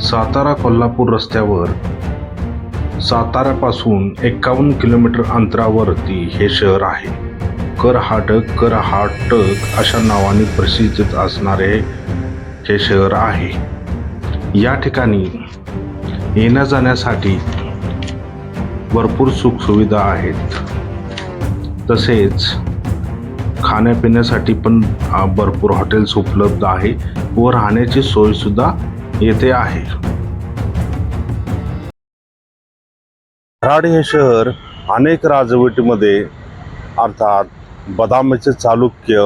सातारा कोल्हापूर रस्त्यावर साताऱ्यापासून एक्कावन्न किलोमीटर अंतरावरती हे शहर आहे. करहाटक करहाटक अशा नावाने प्रसिद्ध असणारे हे शहर आहे. या ठिकाणी येण्या जाण्यासाठी भरपूर सुखसुविधा आहेत. तसेच खाण्यापिण्यासाठी पण भरपूर हॉटेल्स उपलब्ध आहे व राहण्याची सोयसुद्धा येथे आहे. कराड हे शहर अनेक राजवटीमध्ये अर्थात बदामीचे चालुक्य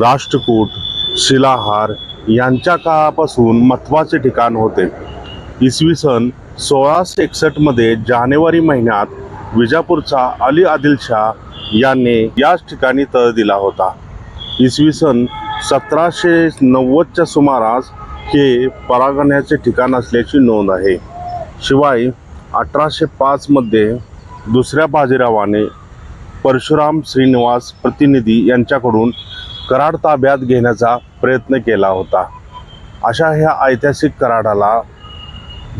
राष्ट्रकूट शिलाहार यांच्या काळापासून महत्त्वाचे ठिकाण होते. इसवी सन सोळाशे एकसष्टमध्ये जानेवारी महिन्यात विजापूरचा अली आदिलशाह यांनी याच ठिकाणी तळ दिला होता. इसवी सन सतराशे नव्वदच्या सुमारास हे परागण्याचे ठिकाण असल्याची नोंद आहे. शिवाय अठराशे पाचमध्ये दुसऱ्या बाजीरावाने परशुराम श्रीनिवास प्रतिनिधी यांच्याकडून कराड ताब्यात घेण्याचा प्रयत्न केला होता. अशा ह्या ऐतिहासिक कराडाला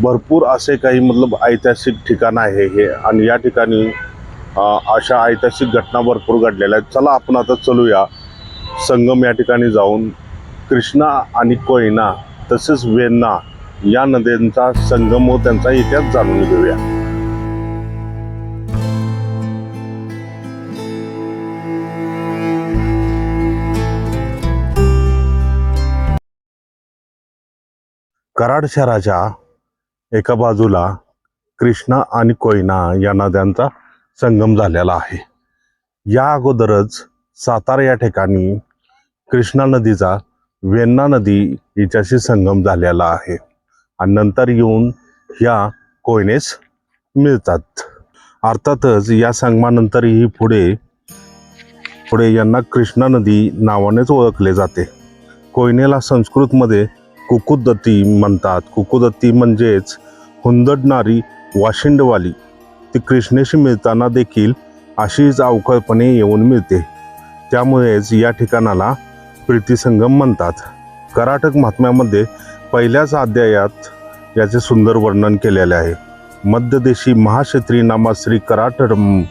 भरपूर असे काही मतलब ऐतिहासिक ठिकाण आहे हे. आणि या ठिकाणी अशा ऐतिहासिक घटना भरपूर घडलेल्या आहेत. चला आपण आता चलूया. संगम या ठिकाणी जाऊन कृष्णा आणि कोयना तसेच वेन्ना या नद्यांचा संगम व त्यांचा इतिहास जाणून घेऊया. कराड शहराच्या एका बाजूला कृष्णा आणि कोयना या नद्यांचा संगम झालेला आहे. या अगोदरच सातारा या ठिकाणी कृष्णा नदीचा वेण्णा नदी हिच्याशी संगम झालेला आहे. आणि नंतर येऊन ह्या कोयनेस मिळतात. अर्थातच या संगमानंतरही पुढे पुढे यांना कृष्णा नदी नावानेच ओळखले जाते. कोयनेला संस्कृतमध्ये कुकुदत्ती म्हणतात. कुकुदत्ती म्हणजेच हुंदडणारी वाशिंडवाली. ती कृष्णेशी मिळताना देखील अशीच अवकळपणे येऊन मिळते. त्यामुळेच या ठिकाणाला प्रीतिसंगम म्हणतात. कराटक महात्म्यामध्ये पहिल्याच अध्यायात याचे सुंदर वर्णन केलेले आहे. मध्यदेशी महाक्षत्री नामा श्री कराटम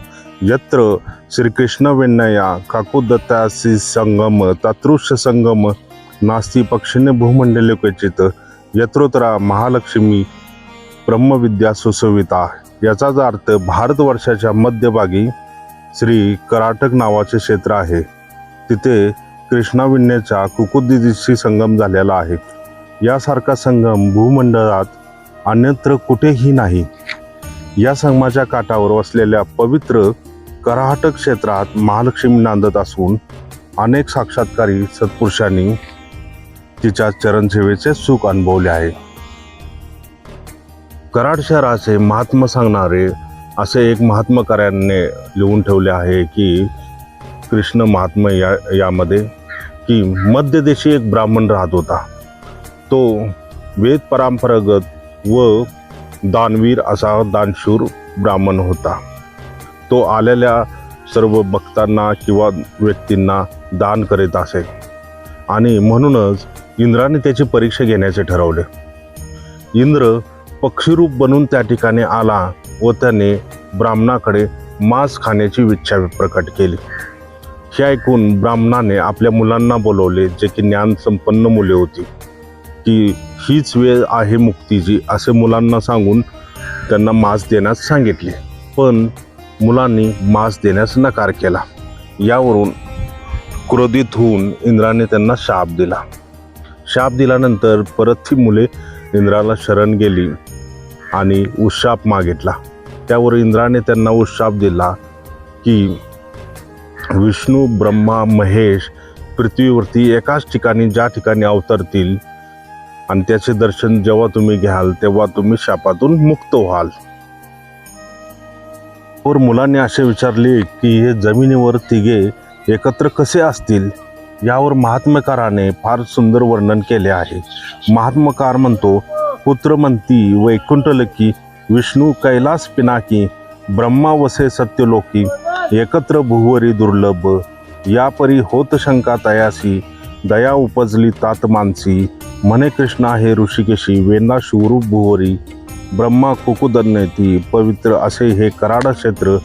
यत्र श्रीकृष्ण वेण्णया काकुदत्तासी संगम तातृश संगम नास्ती पक्षिणे भूमंडले क्वचित यत्रोतरा महालक्ष्मी ब्रह्मविद्या सुसविता. याचाच अर्थ भारतवर्षाच्या मध्यभागी श्री कराटक नावाचे क्षेत्र आहे. तिथे कृष्णाविण्याच्या कुकुदिशी संगम झालेला आहे. यासारखा संगम भूमंडळात अन्यत्र कुठेही नाही. या संगमाच्या काठावर वसलेल्या पवित्र कराहटक क्षेत्रात महालक्ष्मी नांदत असून अनेक साक्षात्कारी सत्पुरुषांनी तिच्या चरणसेवेचे सुख अनुभवले आहे. कराड शहराचे महात्मा सांगणारे असे एक महात्मकार्याने लिहून ठेवले आहे की कृष्ण महात्मा या यामध्ये की मध्यदेशी एक ब्राह्मण राहत होता. तो वेद परंपरागत व दानवीर असा दानशूर ब्राह्मण होता. तो आलेल्या सर्व भक्तांना किंवा व्यक्तींना दान करीत असे आणि म्हणूनच इंद्राने त्याची परीक्षा घेण्याचे ठरवले. इंद्र पक्षीरूप बनून त्या ठिकाणी आला व त्याने ब्राह्मणाकडे मांस खाण्याची इच्छा प्रकट केली. हे ऐकून ब्राह्मणाने आपल्या मुलांना बोलवले जे की ज्ञान संपन्न मुले होती की हीच वेळ आहे मुक्तीची असे मुलांना सांगून त्यांना मास देण्यास सांगितले. पण मुलांनी मास देण्यास नकार केला. यावरून क्रोधित होऊन इंद्राने त्यांना शाप दिला. शाप दिल्यानंतर परत ती मुले इंद्राला शरण गेली आणि उशाप मागितला. त्यावर इंद्राने त्यांना उशाप दिला की विष्णू ब्रह्मा महेश पृथ्वीवरती एकाच ठिकाणी ज्या ठिकाणी अवतरतील आणि त्याचे दर्शन जेव्हा तुम्ही घ्याल तेव्हा तुम्ही शापातून मुक्त व्हाल. वर मुलांनी असे विचारले की हे जमिनीवर तिघे एकत्र कसे असतील? यावर महात्मकाराने फार सुंदर वर्णन केले आहे. महात्मकार म्हणतो पुत्रमंती वैकुंठलकी विष्णू कैलास पिनाकी ब्रह्मा वसे सत्यलोकी एकत्र भुवरी दुर्लभ यापरी होत शंका तयासी दया उपजली तात मानसी म्हणे कृष्णा हे ऋषिकेशी वेना शिवरूप भुवरी ब्रह्मा कुकुदन्यती पवित्र असे हे कराड क्षेत्र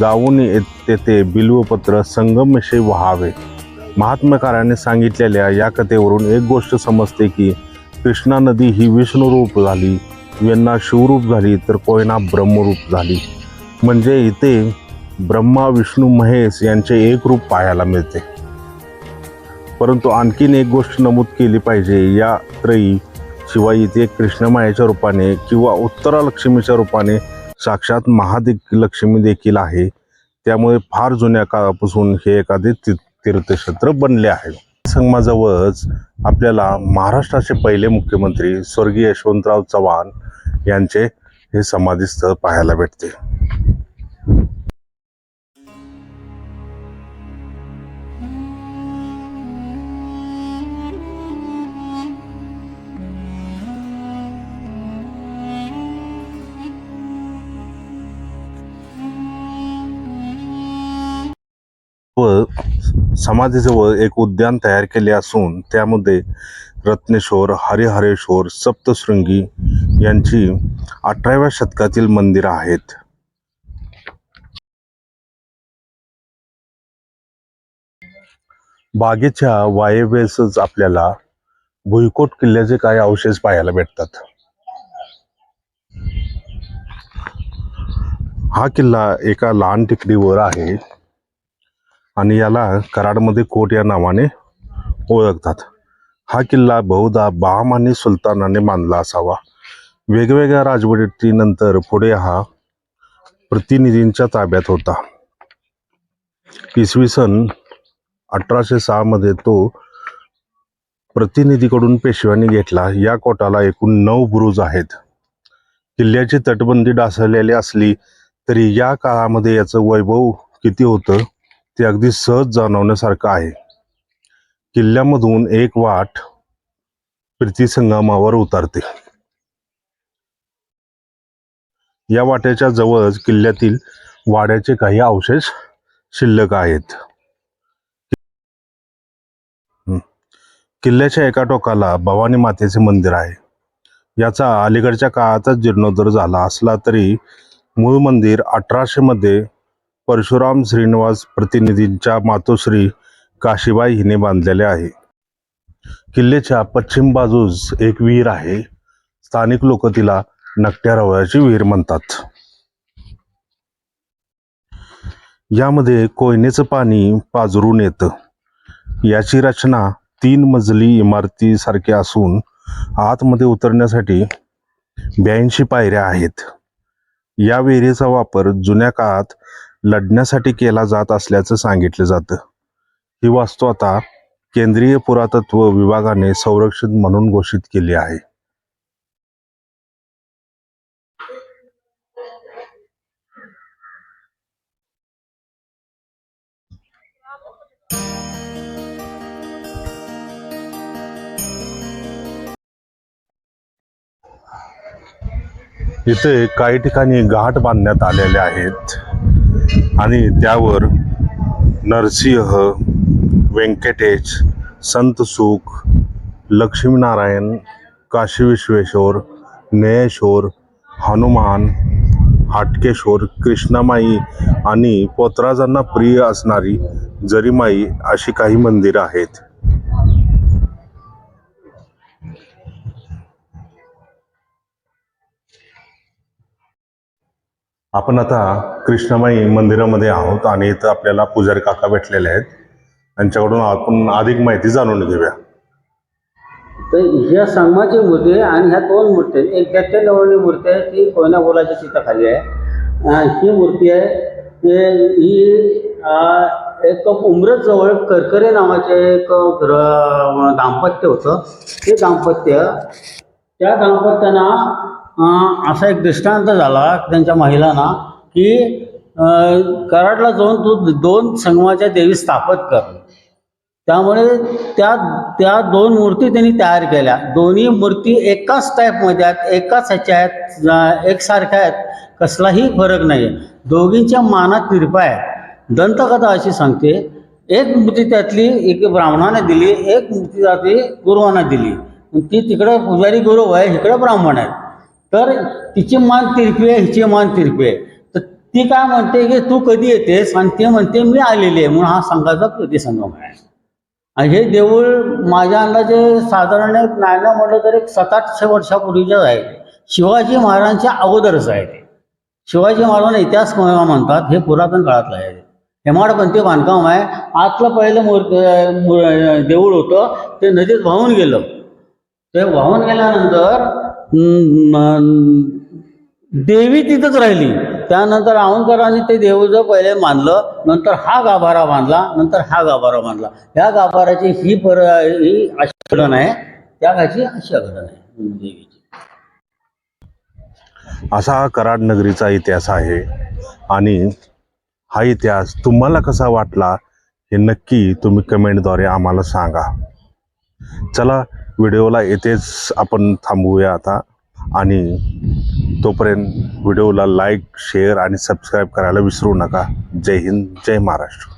जाऊन येत- तेथे बिल्वपत्र संगमशे व्हावे. महात्मकाराने सांगितलेल्या या कथेवरून एक गोष्ट समजते की कृष्णा नदी ही विष्णुरूप झाली वेण्णा शिवरूप झाली तर कोयना ब्रह्मरूप झाली. म्हणजे इथे ब्रह्मा विष्णू महेश यांचे एक रूप पाहायला मिळते. परंतु आणखीन एक गोष्ट नमूद केली पाहिजे या त्रयी शिवाय इथे कृष्णमायाच्या रूपाने किंवा उत्तरा लक्ष्मीच्या रूपाने साक्षात महादिक लक्ष्मी देखील आहे. त्यामुळे फार जुन्या काळापासून हे एखादे ती तीर्थक्षेत्र बनले आहे. संगमाजवळच आपल्याला महाराष्ट्राचे पहिले मुख्यमंत्री स्वर्गीय यशवंतराव चव्हाण यांचे हे समाधीस्थळ पाहायला भेटते. व समाधीजवळ एक उद्यान तयार केले असून त्यामध्ये रत्नेश्वर हरिहरेश्वर सप्तशृंगी यांची अठराव्या शतकातील मंदिरं आहेत. बागेच्या वायव्येसच आपल्याला भुईकोट किल्ल्याचे काही अवशेष पाहायला भेटतात. हा किल्ला एका लहान टेकडीवर आहे. आणि याला कराडमध्ये कोट या नावाने ओळखतात. हा किल्ला बहुधा बहामानी सुलतानाने बांधला असावा. वेगवेगळ्या राजवटीनंतर पुढे हा प्रतिनिधींच्या ताब्यात होता. इसवी सन अठराशे सहामध्ये तो प्रतिनिधीकडून पेशव्यांनी घेतला. या कोटाला एकूण नऊ बुरुज आहेत. किल्ल्याची तटबंदी डासळलेली असली तरी या काळामध्ये याचं वैभव किती होतं? ते अगदी सहज जाणवण्यासारखं आहे. किल्ल्यामधून एक वाट प्रीतीसंगमावर उतरते. या वाट्याच्या जवळच किल्ल्यातील वाड्याचे काही अवशेष शिल्लक आहेत. किल्ल्याच्या एका टोकाला भवानी मातेचे मंदिर आहे. याचा अलीकडच्या काळातच जीर्णोद्धार झाला असला तरी मूळ मंदिर अठराशे मध्ये परशुराम श्रीनिवास प्रतिनिधींच्या मातोश्री काशीबाई हिने बांधलेले आहे. किल्ल्याच्या पश्चिम बाजूस एक विहीर आहे. स्थानिक लोक तिला नकट्या रवळ्याची विहीर म्हणतात. यामध्ये कोयनेचं पाणी पाजरून येतं. याची रचना तीन मजली इमारतीसारखी असून आतमध्ये उतरण्यासाठी ब्याऐंशी पायऱ्या आहेत. या विहिरीचा वापर जुन्या काळात लढण्यासाठी केला जात असल्याचं सांगितलं जातं. ही वास्तू आता केंद्रीय पुरातत्व विभागाने संरक्षित म्हणून घोषित केली आहे. इथे काही ठिकाणी घाट बांधण्यात आलेले आहेत. आणि त्यावर नरसिंह व्यंकटेश संत सुख लक्ष्मीनारायण काशी विश्वेश्वर नयेश्वर हनुमान हाटकेश्वर कृष्णामाई आणि पोतराजांना प्रिय असणारी जरीमाई अशी काही मंदिरं आहेत. आपण आता कृष्णमाई मंदिरामध्ये आहोत आणि इथं आपल्याला पुजारी काका भेटलेले आहेत. त्यांच्याकडून आपण अधिक माहिती जाणून घेऊया. तर ह्या संगमाची मूर्ती आहे आणि ह्या दोन मूर्ती आहेत. एक दत्तनवरणी मूर्ती आहे ती कोयना बोलाच्या आहे. ही मूर्ती आहे ही एक उमरत जवळ करकरे नावाचे एक दाम्पत्य होतं. ते दाम्पत्य त्या दाम्पत्यांना असा एक दृष्टांत झाला त्यांच्या महिलांना. की कराडला जाऊन तू दोन संगमाच्या देवी स्थापत कर. त्यामुळे त्या त्या दोन मूर्ती त्यांनी तयार केल्या. दोन्ही मूर्ती एकाच टाईपमध्ये आहेत एकाच ह्याच्या आहेत एकसारख्या आहेत कसलाही फरक नाही आहे दोघींच्या मानात तिरपा आहे. दंतकथा अशी सांगते एक मूर्ती त्यातली एक ब्राह्मणाने दिली एक मूर्ती त्यातली गुरुवाने दिली. ती तिकडं पुजारी गुरु आहे इकडं ब्राह्मण आहे तर तिची मान तिरपी आहे हिची मान तिरपी आहे. ती काय म्हणते की तू कधी येतेस? आणि ते म्हणते मी आलेली आहे. म्हणून हा संघाचा प्रतिसंगम आहे आणि हे देऊळ माझ्या अंदाजे साधारण एक नाही ना म्हटलं तर एक सात आठशे वर्षापूर्वीचंच आहे. शिवाजी महाराजांच्या अगोदरच आहे ते. शिवाजी महाराजांना इतिहास म्हणतात हे पुरातन काळातलं आहे हेमाडपंथी बांधकाम आहे. आतलं पहिलं मूर्त मूर- देऊळ होतं ते नदीत वाहून गेलं. ते वाहून गेल्यानंतर देवी तिथंच राहिली. त्यानंतर औंधकरांनी ते देऊळचं पहिले मानलं नंतर हा गाभारा बांधला नंतर हा गाभारा बांधला. ह्या गाभाराची ही पर ही अशी घडण आहे. त्या अशी घडण आहे देवीची असा हा कराड नगरीचा इतिहास आहे आणि हा इतिहास तुम्हाला कसा वाटला हे नक्की तुम्ही कमेंटद्वारे आम्हाला सांगा. चला व्हिडिओला येथेच आपण थांबूया आता आणि तोपर्यंत व्हिडिओला लाईक शेअर आणि सबस्क्राईब करायला विसरू नका. जय हिंद जय महाराष्ट्र.